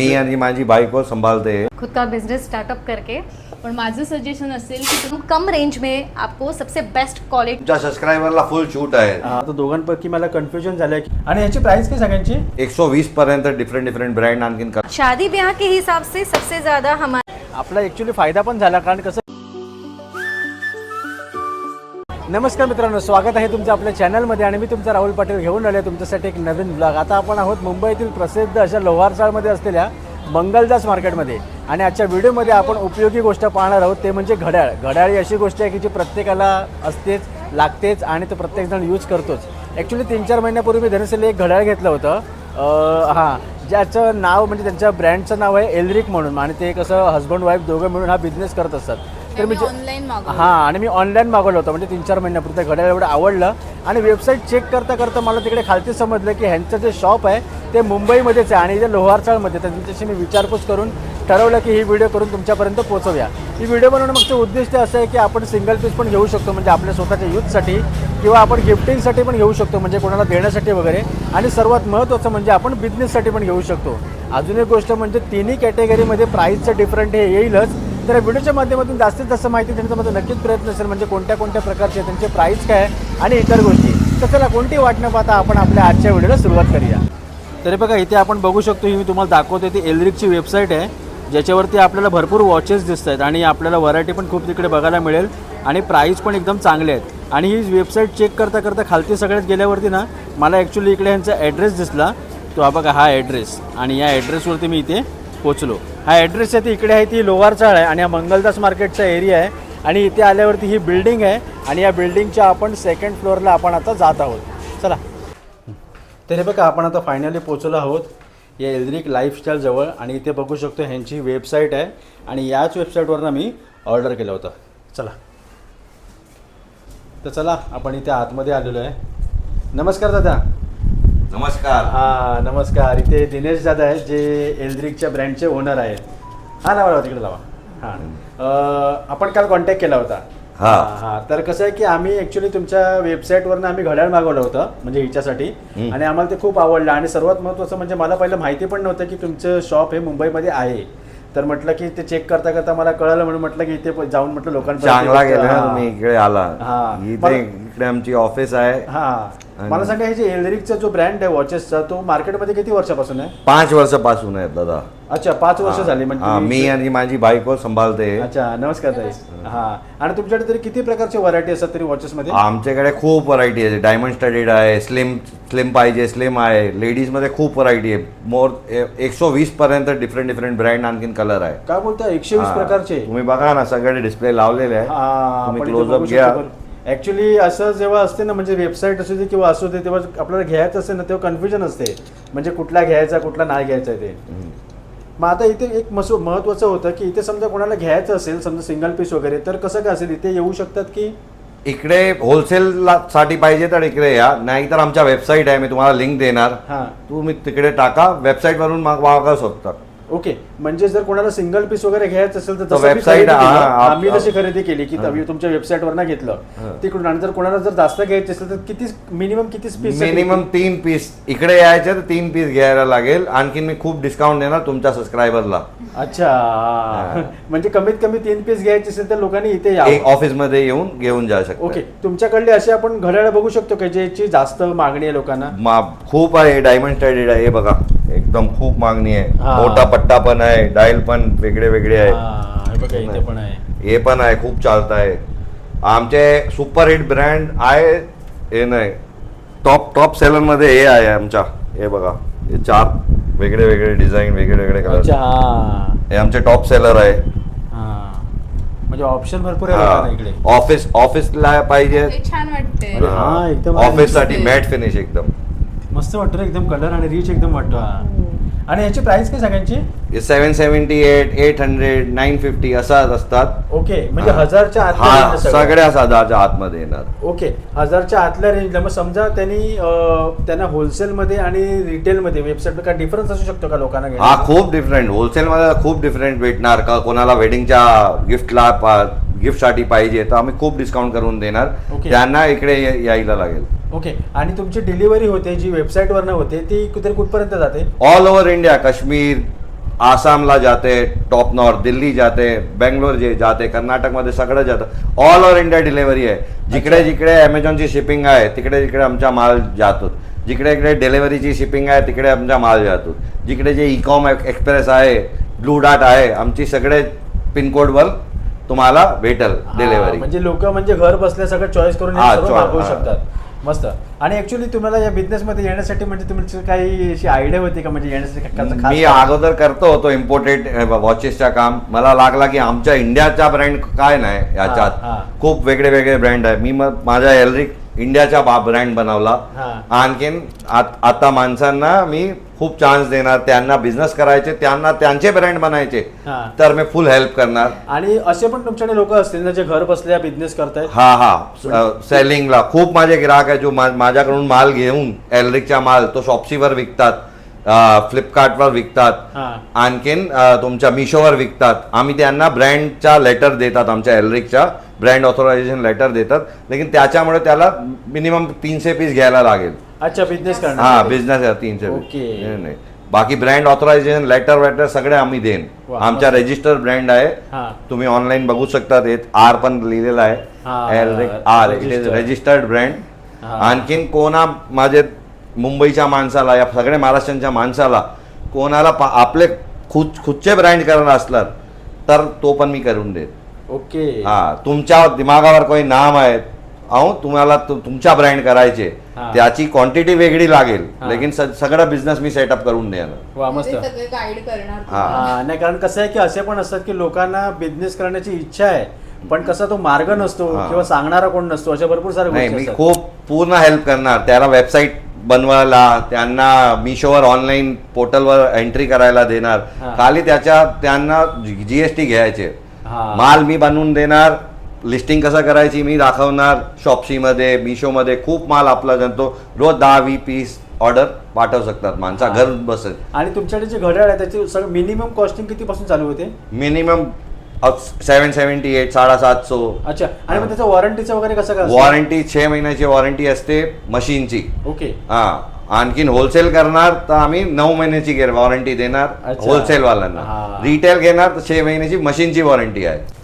मी आणि माझी बायको सांभाळते. खुद का बिजनेस स्टार्टअप करके पण माझं सजेशन असेल की तुम कम रेंज में आपको सबसे बेस्ट क्वालिटी तुमच्या सबस्क्रायबरला फुल शूट आहे हा, तर दोघांपैकी मला कन्फ्युजन झालंय की- आणि ह्याची प्राइस काय सगळ्यांची? एकशे वीस पर्यंत डिफरंट डिफरंट ब्रँड आणखीन कर- शादी ब्याह के हिसाब से सबसे ज्यादा हमारे आपला ऍक्च्युली फायदा पण झाला कारण कसं नमस्कार मित्रांनो स्वागत आहे तुमचं आपल्या चॅनलमध्ये आणि मी तुमचा राहुल पाटील घेऊन आले तुमच्यासाठी एक नवीन ब्लॉग आता आपण आहोत मुंबईतील प्रसिद्ध अशा लोहारचाळमध्ये असलेल्या मंगलदास मार्केटमध्ये. आणि आजच्या व्हिडिओमध्ये आपण उपयोगी गोष्ट पाहणार आहोत ते म्हणजे घड्याळ. घड्याळ ही अशी गोष्ट आहे की जी प्रत्येकाला असतेच लागतेच आणि तो प्रत्येकजण यूज करतोच. ॲक्च्युली तीन चार महिन्यापूर्वी मी धनसेला एक घड्याळ घेतलं होतं. हां ज्याचं नाव म्हणजे त्यांच्या ब्रँडचं नाव आहे एलरिक म्हणून. आणि ते कसं हस्बंड वाईफ दोघं मिळून हा बिझनेस करत असतात. तर मी जे- ऑनलाईन हां आणि मी ऑनलाईन मागवलं होतं. म्हणजे तीन चार महिन्यापूर्वी ते घड्याळ एवढं आवडलं. आणि वेबसाईट चेक करता करता मला तिकडे खालती समजलं की ह्यांचं जे शॉप आहे ते मुंबईमध्येच आहे आणि इथे लोहारचाळमध्ये तर त्यांच्याशी मी विचारपूस करून ठरवलं की ही व्हिडिओ करून तुमच्यापर्यंत पोहोचवूया. ही व्हिडिओ बनवणं मागचं उद्दिष्ट असं आहे की आपण सिंगल पीस पण घेऊ शकतो म्हणजे आपल्या स्वतःच्या यूथसाठी किंवा आपण गिफ्टिंगसाठी पण घेऊ शकतो म्हणजे कोणाला देण्यासाठी वगैरे. आणि सर्वात महत्त्वाचं म्हणजे आपण बिझनेससाठी पण घेऊ शकतो. अजून एक गोष्ट म्हणजे तिन्ही कॅटेगरीमध्ये प्राईसचं डिफरंट हे येईलच. तर या व्हिडिओच्या माध्यमातून जास्तीत जास्त माहिती देण्याचा माझा नक्कीच प्रयत्न असेल म्हणजे कोणत्या कोणत्या प्रकारचे त्यांचे प्राईस काय आहे आणि इतर गोष्टी. तर चला कोणती वाट न पाहता आपण आपल्या आजच्या व्हिडिओला सुरुवात करूया. तरी बघा इथे आपण बघू शकतो ही मी तुम्हाला दाखवते ती एलरिकची वेबसाईट आहे. ज्याच्यावरती आपल्याला भरपूर वॉचेस दिसत आहेत आणि आपल्याला व्हरायटी पण खूप तिकडे बघायला मिळेल आणि प्राईस पण एकदम चांगले आहेत. आणि ही वेबसाईट चेक करता करता खालती सगळ्यात गेल्यावरती ना मला ॲक्च्युली इकडे ह्यांचा ॲड्रेस दिसला. तो हा बघा हा ॲड्रेस आणि या ॲड्रेसवरती मी इथे पोचलो हा ॲड्रेस आहे ती इकडे आहे ती लोवारचाळ आहे आणि हा मंगलदास मार्केटचा एरिया आहे आणि इथे आल्यावरती ही बिल्डिंग आहे आणि या बिल्डिंगच्या आपण सेकंड फ्लोअरला आपण आता जात आहोत. चला. तरी बघा आपण आता फायनली पोचलो आहोत या एल्द्रिक लाईफस्टाईल जवळ आणि इथे बघू शकतो ह्यांची वेबसाईट आहे आणि याच वेबसाईटवरनं मी ऑर्डर केलं होतं. चला. तर चला आपण इथे आतमध्ये आलेलो आहे. नमस्कार दादा. नमस्कार. हां नमस्कार. इथे दिनेश दादा आहेत जे एलरिकच्या ब्रँडचे ओनर आहेत. हां लावा लावा तिकडे लावा. हां. अं, आपण काल कॉन्टॅक्ट केला होता. हा. हां तर कसं आहे की आम्ही ॲक्च्युली तुमच्या वेबसाईटवरनं आम्ही घड्याळ मागवलं होतं म्हणजे हिच्यासाठी. हम्म. आणि आम्हाला ते खूप आवडलं. आणि सर्वात महत्त्वाचं म्हणजे मला पहिलं माहिती पण नव्हतं की तुमचं शॉप हे मुंबईमध्ये आहे. तर म्हटलं की ते चेक करता करता मला कळलं म्हणून म्हटलं की इथे जाऊन म्हटलं लोकांपर्यंत चांगला गेला ना हां. तुम्ही इकडे आला. हा. इथे मला- इकडे आमची ऑफिस आहे. हां. मला सांगा हे जे एलरिकचा जो ब्रँड आहे वॉचेसचा तो मार्केटमध्ये किती वर्षापासून आहे? पाच वर्षापासून आहे दादा. अच्छा पाच वर्ष झाली म्हणजे हा, मी आणि माझी बायको सांभाळते. अच्छा नमस्कार ताई. हा. आणि तुमच्याकडे तरी किती प्रकारचे व्हरायटी असतात तरी वॉचेस मध्ये? आमच्याकडे खूप व्हरायटी आहे. डायमंड स्टडीड आहे स्लिम स्लिम पाहिजे स्लिम आहे. लेडीजमध्ये खूप व्हरायटी आहे. मोर एकशे वीस पर्यंत डिफरंट डिफरंट ब्रँड आणखीन कलर आहे. काय बोलता एकशे वीस हा. प्रकारचे? तुम्ही बघा ना सगळे डिस्प्ले लावलेले आहे तुम्ही क्लोजअप घ्या. ऍक्च्युली असं जेव्हा असते ना म्हणजे वेबसाईट असू दे किंवा असू दे तेव्हा आपल्याला घ्यायचं असेल ना तेव्हा कन्फ्युजन असते. म्हणजे कुठला घ्यायचा कुठला नाही घ्यायचा ते. मग आता इथे एक मसू महत्वाचं होतं की इथे समजा कोणाला घ्यायचं असेल समजा सिंगल पीस वगैरे तर कसं काय असेल? इथे येऊ शकतात की? इकडे होलसेल साठी पाहिजे तर इकडे या. नाहीतर आमच्या वेबसाईट आहे. मी तुम्हाला लिंक देणार. हा. तुम्ही तिकडे टाका. वेबसाईट वरून माग- मागवू शकता ओके म्हणजे जर कोणाला सिंगल पीस वगैरे घ्यायचं असेल तर आप- आम्ही जशी खरेदी केली की तुमच्या वेबसाईटवर ना घेतलं. तिकडून आणि जर कोणाला जर जास्त घ्यायचे असेल तर किती मिनिमम किती पीस मिनिमम तीन पीस इकडे यायचे तर तीन पीस घ्यायला लागेल. आणखीन मी खूप डिस्काउंट देणार तुमच्या सबस्क्रायबरला अच्छा. म्हणजे कमीत कमी तीन पीस घ्यायचे असेल तर लोकांनी इथे ऑफिसमध्ये येऊन घेऊन जाऊ शकता. ओके तुमच्याकडले असे आपण घड्याळ बघू शकतो का ज्याची जास्त मागणी आहे लोकांना? खूप आहे डायमंड स्टडीड आहे हे बघा. एकदम खूप मागणी आहे. मोठा पट्टा पण आहे डायल पण वेगळे वेगळे आहे. हा, हे बघा इथे पण आहे. हे पण आहे खूप चालत आहे आमचे सुपर हिट ब्रँड आहे हे नाही. टॉप टॉप सेलरमध्ये हे आहे आमच्या. हे बघा हे चार वेगळे वेगळे डिझाईन वेगळे वेगळे अच्छा कलर हा. हे आमचे टॉप सेलर आहे. हा. म्हणजे ऑप्शन भरपूर आहे लोकांना इकडे. ऑफिस ऑफिसला पाहिजे. हे छान वाटतंय. अरे हा, एकदम ऑफिससाठी. मॅट फिनिश एकदम. मस्त वाटतं रे एकदम कलर आणि रिच एकदम वाटतो. हा. आणि याची प्राइस काय सगळ्यांची seven seventy eight eight hundred nine fifty असाच असतात ओके म्हणजे हा. हजारच्या आतल्या हा range सगळं. सगळ्या हजारच्या आतमध्ये येणार ओके हजारच्या आतल्या रेंजला मग समजा त्यांनी अं, त्यांना होलसेलमध्ये आणि रिटेलमध्ये वेबसाईट काय डिफरन्स असू शकतो का लोकांना हा? खूप डिफरंट होलसेल मध्ये खूप डिफरंट भेटणार का कोणाला वेडिंगच्या गिफ्टला गिफ्टसाठी पाहिजे तर आम्ही खूप डिस्काउंट करून देणार. Okay. त्यांना इकडे या- यायला लागेल. ओके आणि तुमची डिलिव्हरी होते जी वेबसाईटवरनं होते ती कुठे कुठपर्यंत जाते? ऑल ओव्हर इंडिया काश्मीर आसामला जाते टॉप नॉर्थ दिल्ली जाते बेंगलोर जे जाते कर्नाटकमध्ये सगळं जातं. ऑल ओव्हर इंडिया डिलेवरी आहे. जिकडे जिकडे ॲमेझॉनची शिपिंग आहे तिकडे तिकडे आमचा माल जातो. जिकडे जिकडे डिलेवरीची शिपिंग आहे तिकडे आमचा माल जातो. जिकडे जे ई कॉम एक्सप्रेस आहे ब्लू डार्ट आहे आमची सगळे पिनकोडवर तुम्हाला भेटेल डिलेवरी म्हणजे लोक म्हणजे घर बसल्या सगळं चॉईस करून हे हा, सर्व choice, मागवू हा. शकतात मस्त आणि ऍक्च्युली तुम्हाला या बिझनेसमध्ये येण्यासाठी म्हणजे तुमची काही अशी आयडिया होती का म्हणजे येण्यासाठी खास मी? अगोदर करतो होतो इम्पोर्टेड वॉचेसच्या काम मला लागला की आमच्या इंडियाचा ब्रँड काय नाही हा. याच्यात खूप वेगळे वेगळे ब्रँड आहे मी मग माझ्या एलरिक इंडियाचा ब्रँड बनवला हा. आणखीन आत- आता माणसांना मी खूप चान्स देणार त्यांना बिझनेस करायचे त्यांना त्यांचे ब्रँड बनायचे हा. तर मी फुल हेल्प करणार. आणि असे पण तुमच्याकडे लोक असतील ना जे घर बसल्या बिझनेस करतायत? हा हा. सेलिंगला खूप माझे ग्राहक आहे जो मा- माझ्याकडून माल घेऊन एलरिकचा माल तो शॉप्सीवर विकतात. फ्लिपकार्टवर विकतात. आणखीन तुमच्या मिशोवर विकतात आम्ही त्यांना ब्रँडचा लेटर देतात आमच्या एलरिकच्या ब्रँड ऑथोरायझेशन लेटर देतात लेकिन त्याच्यामुळे त्याला मिनिमम तीनशे पीस घ्यायला लागेल अच्छा बिझनेस हा बिझनेस आहे तीनशे. नाही, नाही. बाकी ब्रँड ऑथोरायझेशन लेटर वेटर सगळे आम्ही देईन वा, आमच्या मस्त. रजिस्टर्ड ब्रँड आहे. तुम्ही ऑनलाईन बघू शकता आर पण लिहिलेला आहे Alaric R it is. Registered brand. आणखीन कोणा माझे मुंबईच्या माणसाला या सगळ्या महाराष्ट्रांच्या माणसाला कोणाला पा- आपले खुद खुदचे ब्रँड करणार असलं तर तो पण मी करून देत ओके हा तुमच्या दिमागावर काही नाम आहेत अहो तुम्हाला तु- तुमच्या ब्रँड करायचे. त्याची क्वांटिटी वेगळी लागेल. लेकिन सगळं बिझनेस मी सेटअप करून देणार मस्त हा. नाही कारण कसं आहे की असे पण असतात की लोकांना बिझनेस करण्याची इच्छा आहे पण कसा तो मार्ग नसतो. किंवा सांगणारा कोण नसतो अशा भरपूर गोष्टी मी. खूप पूर्ण हेल्प करणार त्याला वेबसाईट बनवायला त्यांना मिशोवर ऑनलाईन पोर्टलवर एंट्री करायला देणार. खाली त्याच्या त्यांना जीएसटी घ्यायचे. माल मी बनवून देणार लिस्टिंग कसं करायची मी दाखवणार शॉप्सीमध्ये मिशोमध्ये खूप माल आपला जातो रोज दहा वी पीस ऑर्डर पाठवू शकतात माणसा. घर बसेल आणि तुमच्याकडे जे घड्याळ आहे त्याची सगळं मिनिमम कॉस्टिंग किती पासून चालू होते मिनिमम सेवन सेव्हन्टी एट साडेसातशो अच्छा आणि मग त्याचं वॉरंटीचं वगैरे कसं काय? वॉरंटी छे महिन्याची वॉरंटी असते मशीनची. ओके. हा आणखीन होलसेल करणार तर आम्ही नऊ महिन्याची वॉरंटी देणार अच्छा. होलसेल वाल्यांना. रिटेल घेणार तर छे महिन्याची मशीनची वॉरंटी आहे.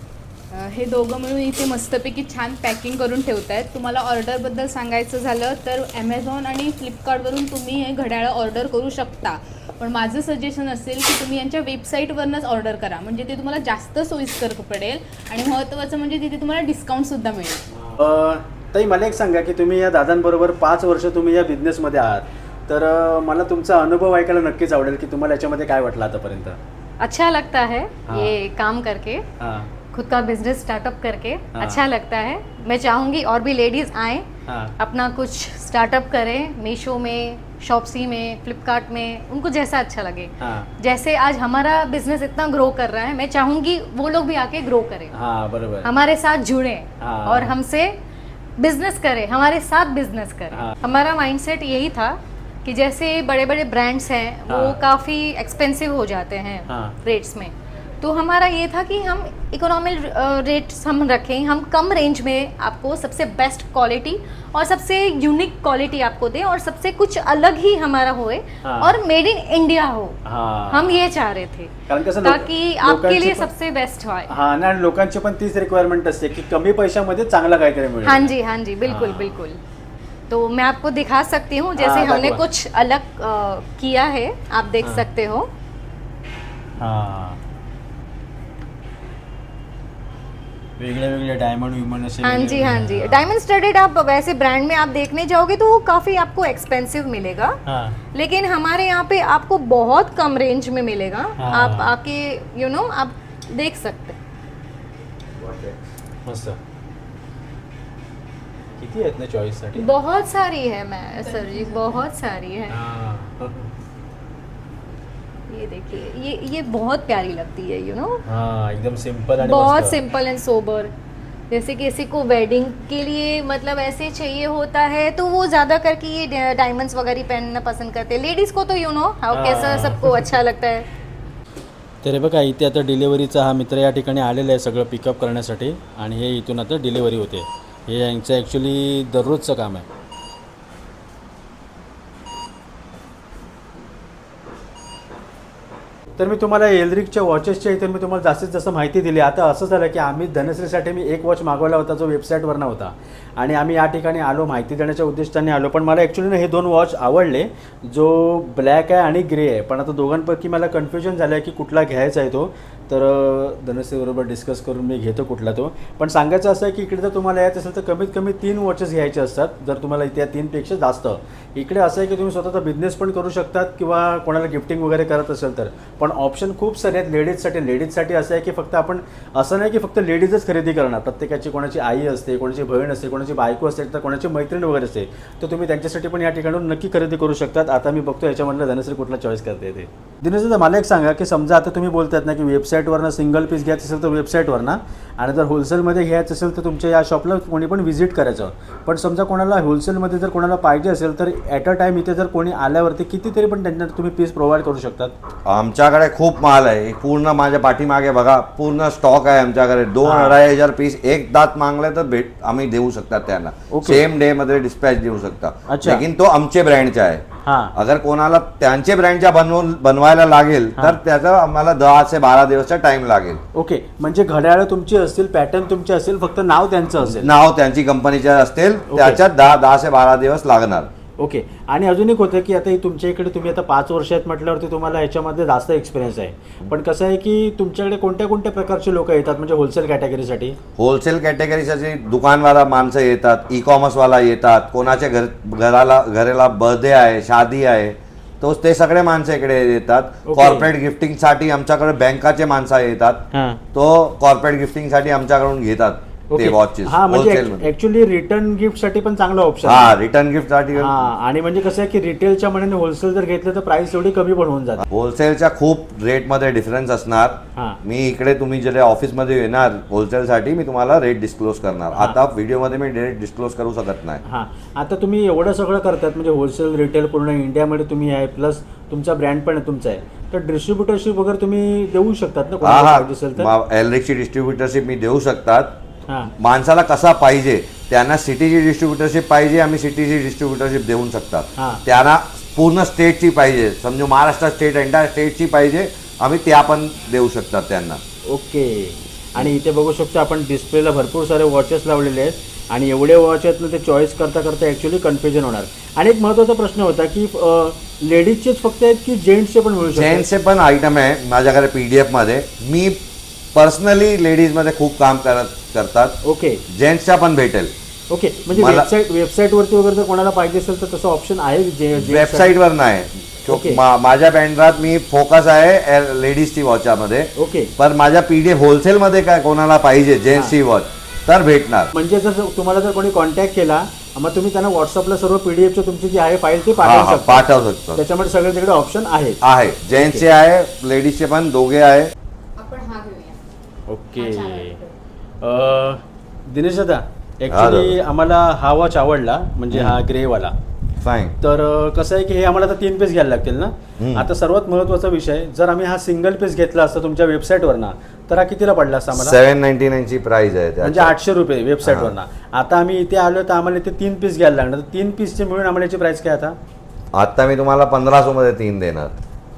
हे दोघं मिळून इथे मस्तपैकी छान पॅकिंग करून ठेवतायत. तुम्हाला ऑर्डरबद्दल सांगायचं झालं तर ॲमेझॉन आणि फ्लिपकार्टवरून तुम्ही हे घड्याळं ऑर्डर करू शकता. पण माझं सजेशन असेल की तुम्ही यांच्या वेबसाईटवरनंच ऑर्डर करा. म्हणजे ते तुम्हाला जास्त सोयीस्कर पडेल आणि महत्त्वाचं म्हणजे तिथे तुम्हाला डिस्काउंटसुद्धा मिळेल. अं, ताई मला एक सांगा की तुम्ही या दादांबरोबर पाच वर्ष तुम्ही या बिझनेसमध्ये आहात. तर मला तुमचा अनुभव ऐकायला नक्कीच आवडेल की तुम्हाला याच्यामध्ये काय वाटलं आतापर्यंत? अच्छा लगता हाँ। ये काम करके. हां. खुद का बिज़नेस स्टार्टअप करके हाँ। अच्छा लगता है मैं चाहूँगी और भी लेडीज़ आए हाँ अपना कुछ स्टार्टअप करें मीशो में शॉपसी में फ्लिपकार्ट में उनको जैसा अच्छा लगे हाँ जैसे आज हमारा बिज़नेस इतना ग्रो कर रहा है मैं चाहूँगी वो लोग भी आके ग्रो करें हाँ बरोबर हमारे साथ जुड़े हाँ। और हमसे बिज़नेस करें हमारे साथ बिज़नेस करें हाँ। हमारा माइंडसेट यही था कि जैसे बड़े बड़े ब्रांड्स हैं वो हाँ। काफ़ी एक्सपेंसिव हो जाते हैं हाँ। रेट्स में तो हमारा ये था कि हम इकोनॉमिक रेट्स हम रखें हम कम रेंज में आपको सबसे बेस्ट क्वालिटी और सबसे यूनिक क्वालिटी आपको दें और सबसे कुछ अलग ही हमारा होए हाँ। और मेड इन इंडिया हो हां हम ये चाह रहे थे ताकि आपके लिए सबसे बेस्ट होए हा ना आणि लोकांची पण तीच रिक्वायरमेंट असते की कमी पैशामध्ये चांगला काहीतरी मिळेल हाँ जी हाँ जी बिल्कुल हाँ। बिल्कुल तो मैं आपको दिखा सकती हूँ जैसे हाँ, हमने. कुछ अलग किया है आप देख हाँ. सकते हो हां वेगळे वेगळे डायमंड विमन असे हाँ जी हाँ जी. डायमंड स्टडेड आप वैसे ब्रांड में आप देखने जाओगे तो वो काफ़ी आपको एक्सपेंसिव मिलेगा. हाँ. लेकिन हमारे यहाँ पे आपको बहुत कम रेंज में मिलेगा. हाँ। आप आके यू नो आप देख सकते मस्त. किती आहेत ना चॉईस बहुत सारी है मैं सर जी बहुत सारी है. हाँ. ये देखिए ये ये बहुत प्यारी लगती है यू नो हां एकदम सिंपल बहुत. सिंपल एंड सोबर जैसे किसी को वेडिंग के लिए मतलब ऐसे चाहिए होता है तो वो ज़्यादा करके ये डायमंड्स वगैरह पहनना पसंद करते हैं। लेडीज़ को तो यू नो हाउ हाँ। कैसा सबको अच्छा लगता है। तर बघा इथे आता डिलेवरीचा हा मित्र या ठिकाणी आलेला आहे सगळं पिकअप करण्यासाठी आणि हे इथून आता डिलेवरी होते. हे यांचं ॲक्च्युली दररोजचं काम आहे. तर मी तुम्हाला एलरिकच्या वॉचेसच्या इथे मी तुम्हाला जास्तीत जास्त माहिती दिली. आता असं झालं की आम्ही धनश्रीसाठी मी एक वॉच मागवला होता जो वेबसाईटवरनं होता. आणि आम्ही या ठिकाणी आलो माहिती देण्याच्या उद्दिष्टाने आलो. पण मला ॲक्च्युली हे दोन वॉच आवडले जो ब्लॅक आहे आणि ग्रे आहे. पण आता दोघांपैकी मला कन्फ्युजन झालं आहे की कुठला घ्यायचा आहे तो. तर अ, धनश्रीबरोबर डिस्कस करून मी घेतो कुठला तो. पण सांगायचं असं आहे की इकडे जर तुम्हाला यायचं असेल तर कमीत कमी तीन वॉचेस घ्यायचे असतात जर तुम्हाला इथे या तीनपेक्षा जास्त. इकडे असं आहे की तुम्ही स्वतःचा बिझनेस पण करू शकतात किंवा कोणाला गिफ्टिंग वगैरे करत असेल तर. पण ऑप्शन खूप सारे आहेत लेडीजसाठी लेडीजसाठी असं आहे की फक्त आपण असं नाही की फक्त लेडीजच खरेदी करणार. प्रत्येकाची कोणाची आई असते कोणाची बहीण असते कोणाची बायको असते तर कोणाची मैत्रीण वगैरे असते तर तुम्ही त्यांच्यासाठी पण या ठिकाणून नक्की खरेदी करू शकतात. आता मी बघतो याच्यामधलं धनश्री कुठला चॉईस करते ते. दिनेश मला एक सांगा की समजा आता तुम्ही बोलतात ना की वेबसाईट वेबसाईटवरनं सिंगल पीस घ्यायचं असेल तर वेबसाईटवरनं. आणि जर होलसेलमध्ये घ्यायचं असेल तर तुमच्या या शॉपला कोणी पण व्हिजिट करायचं. पण समजा कोणाला होलसेलमध्ये जर कोणाला पाहिजे असेल तर ॲट अ टाईम इथे जर कोणी आल्यावरती कितीतरी पण त्यांना तुम्ही पीस प्रोव्हाइड करू शकतात. आमच्याकडे खूप माल आहे. पूर्ण माझ्या पाठीमागे बघा पूर्ण स्टॉक आहे आमच्याकडे. दोन. अढाई हजार पीस एक दात मागले तर भेट आम्ही देऊ शकतात त्यांना. ओके. सेम डे मध्ये डिस्पॅच देऊ शकता. अच्छा. लेकिन तो आमचे ब्रँडचा आहे. अगर कोणाला त्यांचे ब्रँडच्या बनवून बनवायला लागेल तर त्याचा आम्हाला दहा ते बारा दिवसचा टाइम लागेल. ओके. म्हणजे घड्याळं तुमची असतील पॅटर्न तुमचे असेल फक्त नाव त्यांचं असेल. नाव त्यांची कंपनीचे असतील. त्याच्यात दहा दहा ते बारा दिवस लागणार. ओके. आणि अजून एक होतं की आता हे तुमच्या इकडे तुम्ही आता पाच वर्ष आहेत म्हटल्यावरती तुम्हाला ह्याच्यामध्ये जास्त एक्सपिरियन्स आहे. पण कसं आहे की तुमच्याकडे कोणत्या कोणत्या प्रकारचे लोक येतात? म्हणजे होलसेल कॅटेगरीसाठी होलसेल कॅटेगरीसाठी दुकानवाला माणसं येतात ई कॉमर्सवाला येतात कोणाच्या घर घराला घराला बर्थडे आहे शादी आहे तो ते सगळे माणसं इकडे येतात. कॉर्पोरेट गिफ्टिंगसाठी आमच्याकडे बँकाचे माणसं येतात. तो कॉर्पोरेट गिफ्टिंगसाठी आमच्याकडून घेतात. ते वॉचेस हा म्हणजे ऍक्च्युली रिटर्न गिफ्टसाठी पण चांगला ऑप्शन हा रिटर्न गिफ्टसाठी हा आणि म्हणजे कसं आहे की रिटेलच्या मनाने होलसेल जर घेतलं तर प्राइस एवढी कमी पण होऊन जाते. होलसेलच्या खूप रेटमध्ये डिफरन्स असणार. हा. मी इकडे तुम्ही जे ऑफिसमध्ये येणार होलसेलसाठी मी तुम्हाला रेट डिस्क्लोज करणार. आता व्हिडिओमध्ये मी रेट डिस्क्लोज करू शकत नाही. हां. आता तुम्ही एवढं सगळं करतात म्हणजे होलसेल रिटेल पूर्ण इंडियामध्ये तुम्ही आहे प्लस तुमचा ब्रँड पण तुमचा आहे. तर डिस्ट्रीब्युटरशिप वगैरे तुम्ही देऊ शकतात ना हा हा. एलरिकची डिस्ट्रीब्युटरशिप मी देऊ शकतात. माणसाला कसा पाहिजे त्यांना सिटीची डिस्ट्रीब्युटरशिप पाहिजे आम्ही सिटीची डिस्ट्रीब्युटरशिप देऊ शकतात. त्यांना पूर्ण स्टेटची पाहिजे. समजू महाराष्ट्र स्टेट एंटायर स्टेटची पाहिजे आम्ही त्या पण देऊ शकतात त्यांना. ओके. आणि इथे बघू शकतो आपण डिस्प्लेला भरपूर सारे वॉचेस लावलेले आहेत. आणि एवढे वॉच आहेत ना ते चॉईस करता करता ॲक्च्युली कन्फ्युजन होणार. आणि एक महत्त्वाचा प्रश्न होता की लेडीजचेच फक्त आहेत की जेंट्सचे पण मिळू शकतात? जेंट्सचे पण आयटम आहे माझ्याकडे पी डी एफमध्ये मी पर्सनली लेडीजमध्ये खूप काम करत करतात. ओके जेंट्सच्या पण भेटेल. ओके म्हणजे मला- वेबसाईट वेबसाईटवरती वगैरे जर कोणाला पाहिजे असेल तर तसं ऑप्शन आहे जे जे- वेबसाईटवर नाही. मा- माझ्या बँड्रात मी फोकस आहे लेडीजची वॉचामध्ये ओके पण माझ्या पीडीएफ होलसेलमध्ये काय कोणाला पाहिजे जेंट्सची वॉच तर भेटणार. म्हणजे जर तुम्हाला जर कोणी कॉन्टॅक्ट केला मग तुम्ही त्यांना व्हॉट्सअपला सर्व पीडीएफची तुमची जी आहे फाईल ती हा, पाठवू शकता. पाठवू शकतो. त्याच्यामध्ये सगळे तिकडे ऑप्शन आहेत आहे. जेंट्सचे आहे लेडीजचे पण दोघे आहे. आपण हा घेऊया. ओके दिनेश दादा ॲक्च्युली दादा. आम्हाला हा वॉच आवडला म्हणजे हा ग्रेवाला. फाईन तर कसं आहे की हे आम्हाला आता तीन पीस घ्यायला लागतील ना? हम्म. आता सर्वात महत्त्वाचा विषय जर आम्ही हा सिंगल पीस घेतला असता तुमच्या वेबसाईटवरना तर हा कितीला पडला असता आम्हाला? सेव्हन नाईन्टी नाईनची प्राइस आहे म्हणजे. आठशे रुपये वेबसाईटवरना आता आम्ही इथे आलो तर आम्हाला इथे तीन पीस घ्यायला लागणार. तर तीन पीसचे मिळून आम्हाला याची प्राइस काय आता? आता मी तुम्हाला पंधराशे मध्ये तीन देणार.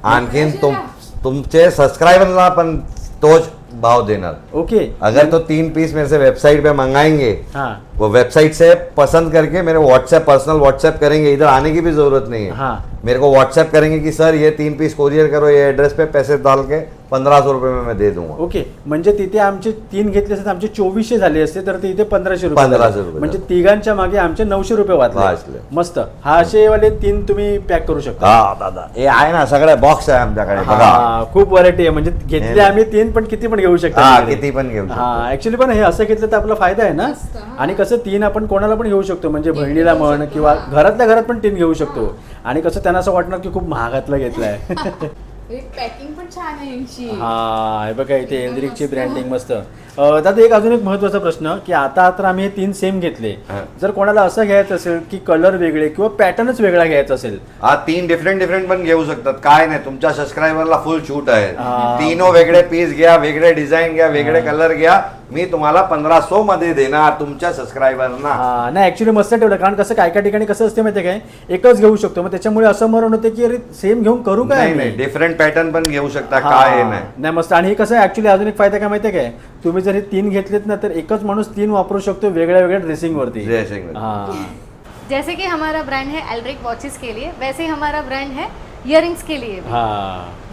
आणखीन तुम तुमचे सबस्क्राइबरला पण तोच भाव देना। ओके अगर तो तीन पीस मेरे से वेबसाइट पे मंगाएँगे हाँ। वो वेबसाइट से पसंद करके मेरे व्हाट्सएप पर्सनल व्हाट्सएप करेंगे इधर आने की भी ज़रूरत नहीं है। हाँ। मेरे को व्हाट्सएप करेंगे कि सर ये तीन पीस कोरियर करो ये एड्रेस पे पैसे डाल के पंद्रह सौ रुपये में मैं दे दूंगा ओके म्हणजे तिथे आमचे तीन घेतले असते आमचे चोवीसशे झाले असते तर ते इथे पंधराशे रुपये 1500 झाले. रुपये म्हणजे तिघांच्या मागे आमचे नऊशे रुपये वाचले. वाचले. मस्त. हा असे वाले तीन तुम्ही पॅक करू शकता. हा दादा. हे आहे ना सगळे बॉक्स आहे आमच्याकडे बघा. खूप व्हरायटी आहे. म्हणजे घेतले आम्ही तीन पण किती पण घेऊ शकतो हा. किती पण घेऊ शकतो. हा ऍक्च्युली पण हे असं घेतलं तर आपला फायदा आहे ना? हा. आणि कसं तीन आपण कोणाला पण घेऊ शकतो म्हणजे बहिणीला म्हण किंवा घरातल्या घरात पण तीन घेऊ शकतो. आणि कसं त्यांना असं वाटणार की खूप महागातलं घेतलंय. पॅकिंग पण छान आहे यांची. हा हे बघा इथे एल्ड्रिकची ब्रँडिंग मस्त. दादा एक अजून एक महत्त्वाचा प्रश्न की आता तर आम्ही हे तीन सेम घेतले. जर कोणाला असं घ्यायचं असेल की कलर वेगळे किंवा पॅटर्नच वेगळा घ्यायचा असेल. हा तीन डिफरंट डिफरंट पण घेऊ शकतात. काय नाही तुमच्या सबस्क्रायबरला फुल शूट आहे. तीनो वेगळे पीस घ्या वेगळे डिझाईन घ्या वेगळे कलर घ्या. मी तुम्हाला पंधरा सो मध्ये देणार तुमच्या सबस्क्रायबरना नाही ऍक्च्युली मस्त ठेवलं कारण कसं काय काय ठिकाणी कसं असते माहिती काय? एकच घेऊ शकतो. मग त्याच्यामुळे असं मरण होते की अरे सेम घेऊन करू काय नाही डिफरंट पॅटर्न पण घेऊ शकता. काय नाही. नाही मस्त. आणि हे कसं ऍक्च्युली अजून एक फायदा काय माहितीये काय? तुम्ही जर हे तीन घेतलेत ना तर एकच माणूस तीन वापरू शकतो वेगळ्या वेगळ्या ड्रेसिंग वरती. हा जैसे कि हमारा ब्रांड है एल्ड्रिक वॉचेस के लिए वैसे ही हमारा ब्रांड है इयरिंग्स के लिए भी हा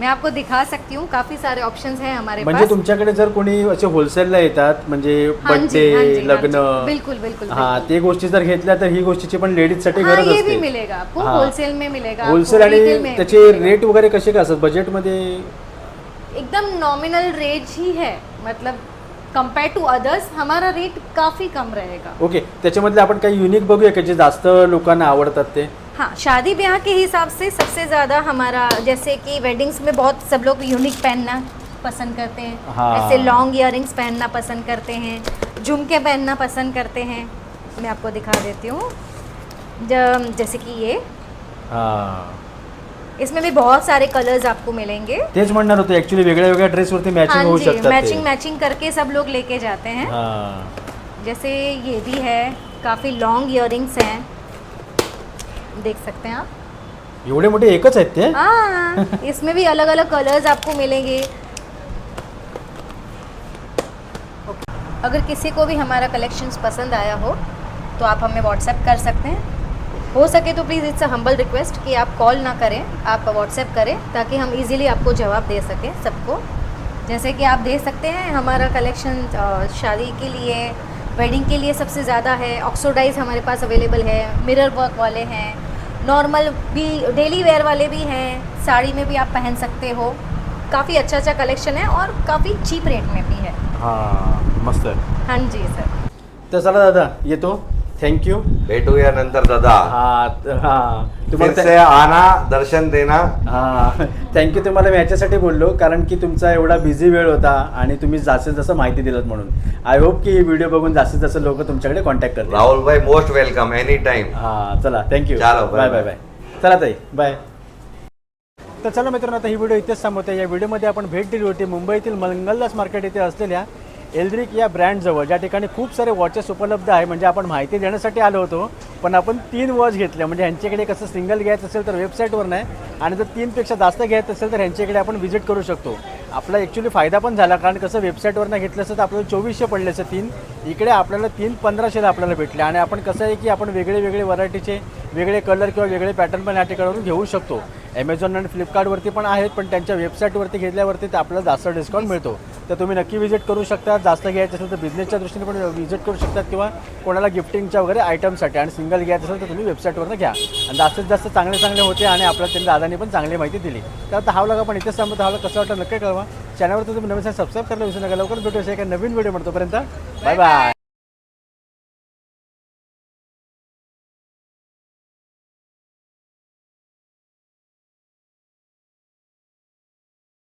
मैं आपको दिखा सकती हूँ काफी सारे ऑप्शंस हैं हमारे म्हणजे पास तुमच्याकडे जर कोणी असे होलसेलला येतात म्हणजे हाँ जी, हाँ जी, हाँ लग्न जी. बिल्कुल, बिल्कुल, हा बिल्कुल. ते गोष्टी जर घेतल्या तर ही गोष्टीची पण लेडीजसाठी हाँ गरज ये असते मिलेगा आपको हाँ. होलसेल में मिलेगा होलसेल आणि में त्याचे मिलेगा. रेट वगैरे कसे काय असतात बजेटमध्ये एकदम नॉमिनल रेट ही है मतलब कंपेयर टू अदर्स हमारा रेट काफी कम रहेगा। ओके त्याच्यामधले आपण काही युनिक बघूया का जे जास्त लोकांना आवडतात ते? हाँ शादी ब्याह के हिसाब से सबसे ज़्यादा हमारा जैसे कि वेडिंग्स में बहुत सब लोग यूनिक पहनना पसंद करते हैं। हाँ। ऐसे लॉन्ग इयरिंग्स पहनना पसंद करते हैं झुमके पहनना पसंद करते हैं। मैं आपको दिखा देती हूँ। जैसे कि ये। हा। इसमें भी बहुत सारे कलर्स आपको मिलेंगे। तेच म्हणणार होते ऍक्च्युली वेगळ्या वेगळ्या ड्रेसवरती हाँ मॅचिंग होऊ जी शकतात मैचिंग ते. मैचिंग करके सब लोग लेके जाते हैं। हा। जैसे ये भी है काफ़ी लॉन्ग इयरिंग्स हैं। देख सकते हैं आप। एवढे मोठे एकच आहेत ते? हाँ इसमें भी अलग अलग कलर्स आपको मिलेंगे। अगर किसी को भी हमारा कलेक्शंस पसंद आया हो तो आप हमें व्हाट्सएप कर सकते हैं। हो सके तो please it's a humble request कि आप कॉल ना करें आप व्हाट्सएप करें ताकि हम इजीली आपको जवाब दे सकें सबको। जैसे कि आप देख सकते हैं हमारा कलेक्शन शादी के लिए वेडिंग के लिए सबसे ज़्यादा है। ऑक्सोडाइज हमारे पास अवेलेबल है मिरर वर्क वाले हैं नॉर्मल भी डेली वेयर वाले भी हैं साड़ी में भी आप पहन सकते हो। काफ़ी अच्छा अच्छा कलेक्शन है और काफ़ी चीप रेट में भी है। हा मस्त हाँ। जी सर तर चला दादा येतो थँक्यू भेटूया नंतर दादा. हा हा. तुम्हाला आना दर्शन देना हा. थँक्यू तुम्हाला मी याच्यासाठी बोललो कारण की तुमचा एवढा बिझी वेळ होता आणि तुम्ही जास्तीत जास्त माहिती दिलं म्हणून. आय होप की ही व्हिडिओ बघून जास्तीत जास्त लोक तुमच्याकडे कॉन्टॅक्ट करतील. राहुल भाई मोस्ट वेलकम एनी टाइम हा चला. थँक्यू चालो, बाय बाय, बाय बाय चला ताई. बाय तर चला मित्रांनो आता ही व्हिडिओ इथेच थांबवते या व्हिडिओमध्ये आपण भेट दिली होती मुंबईतील मंगलदास मार्केट येथे असलेल्या एल्ड्रिक या ब्रँडजवळ ज्या ठिकाणी खूप सारे वॉचेस उपलब्ध आहे म्हणजे आपण माहिती देण्यासाठी आलो होतो पण आपण तीन वॉच घेतले. म्हणजे ह्यांच्याकडे कसं सिंगल घ्यायचं असेल तर वेबसाईटवर नाही आणि जर तीनपेक्षा जास्त घ्यायचं असेल तर ह्यांच्याकडे आपण व्हिजिट करू शकतो. आपला ॲक्च्युली फायदा पण झाला कारण कसं वेबसाईटवर नाही घेतलं असतं तर आपल्याला चोवीसशे पडले असं तीन. इकडे आपल्याला तीन पंधराशेला आपल्याला भेटले आणि आपण कसं आहे की आपण वेगळे वेगळे व्हरायटीचे वेगळे कलर किंवा वेगळे पॅटर्न पण या ठिकाणावरून घेऊ शकतो. ॲमेझॉन आणि फ्लिपकार्टवरती पण आहेत पण त्यांच्या वेबसाईटवरती घेतल्यावरती तर आपल्याला जास्त डिस्काउंट मिळतो. तर तुम्ही नक्की व्हिजिट करू शकता. जास्त घ्यायचं असेल तर बिझनेसच्या दृष्टीने पण व्हिजिट करू शकतात किंवा कोणाला गिफ्टिंगच्या वगैरे आयटमसाठी आणि सिंगल घ्यायचं असेल तर तुम्ही वेबसाईटवरनं घ्या. आणि जास्तीत जास्त चांगले चांगले होते आणि आपल्या त्यांनी दादांनी पण चांगली माहिती दिली. तर आता हा पण इथेच सांगतो हा कसं वाटतं नक्की कळवा. चॅनलवर तुम्ही नवीन सबस्क्राईब करायला विसरू नका. लवकर भेटू एका नवीन व्हिडिओ म्हणतोपर्यंत बाय बाय